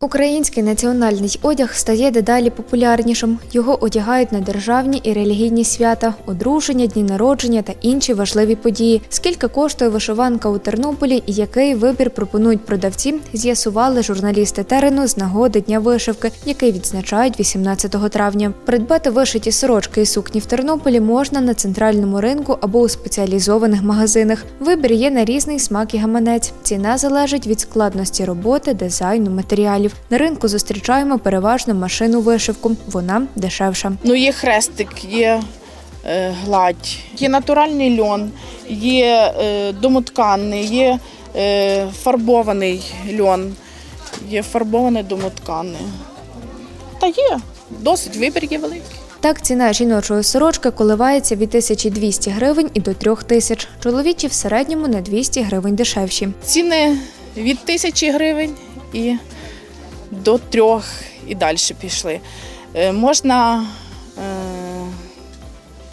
Український національний одяг стає дедалі популярнішим. Його одягають на державні і релігійні свята, одруження, дні народження та інші важливі події. Скільки коштує вишиванка у Тернополі і який вибір пропонують продавці, з'ясували журналісти терену з нагоди Дня вишивки, який відзначають 18 травня. Придбати вишиті сорочки і сукні в Тернополі можна на центральному ринку або у спеціалізованих магазинах. Вибір є на різний смак і гаманець. Ціна залежить від складності роботи, дизайну, матеріалів. На ринку зустрічаємо переважно машину вишивку. Вона дешевша. Ну, є хрестик, є е, гладь, є натуральний льон, є е, домотканний, є е, фарбований льон, є фарбований домотканий. Та є, досить вибір є великий. Так, ціна жіночої сорочки коливається від 1200 гривень і до 3000. Чоловічі в середньому на 200 гривень дешевші. Ціни від тисячі гривень і до трьох і далі пішли. Е, Можна е,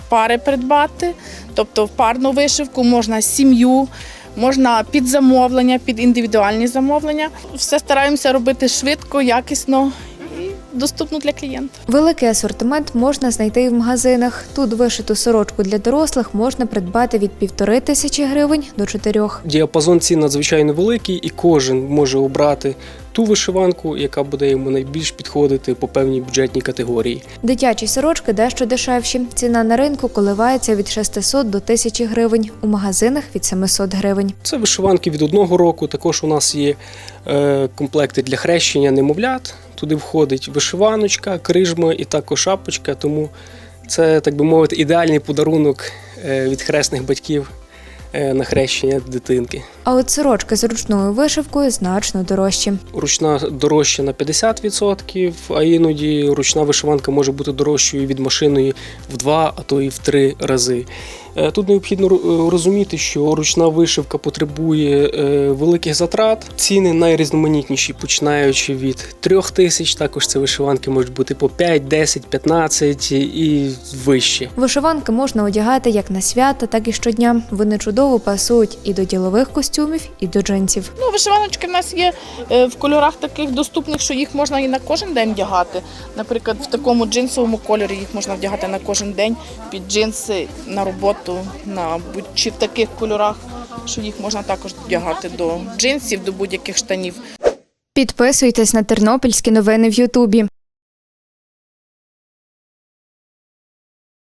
пари придбати, тобто в парну вишивку, можна сім'ю, можна під замовлення, під індивідуальні замовлення. Все стараємося робити швидко, якісно доступно для клієнта. Великий асортимент можна знайти і в магазинах. Тут вишиту сорочку для дорослих можна придбати від півтори тисячі гривень до чотирьох. Діапазон цін надзвичайно великий, і кожен може обрати ту вишиванку, яка буде йому найбільш підходити по певній бюджетній категорії. Дитячі сорочки дещо дешевші. Ціна на ринку коливається від 600 до 1000 гривень, у магазинах від 700 гривень. Це вишиванки від одного року. Також у нас є е, комплекти для хрещення немовлят. Туди входить вишиваночка, крижма і також шапочка. Тому це, так би мовити, ідеальний подарунок е, від хресних батьків е, на хрещення дитинки. А от сорочки з ручною вишивкою значно дорожчі. Ручна дорожча на 50%, а іноді ручна вишиванка може бути дорожчою від машиної в два, а то і в три рази. Е, Тут необхідно е, розуміти, що ручна вишивка потребує е, великих затрат. Ціни найрізноманітніші, починаючи від 3 тисяч. Також це вишиванки можуть бути по 5, 10, 15 і вище. Вишиванки можна одягати як на свята, так і щодня. Вони чудово пасують і до ділових костюмів, і до джинсів. Ну, вишиваночки в нас є в кольорах таких доступних, що їх можна і на кожен день вдягати. Наприклад, в такому джинсовому кольорі їх можна вдягати на кожен день під джинси, на роботу, на чи в таких кольорах, що їх можна також вдягати до джинсів, до будь-яких штанів. Підписуйтесь на тернопільські новини в Ютубі.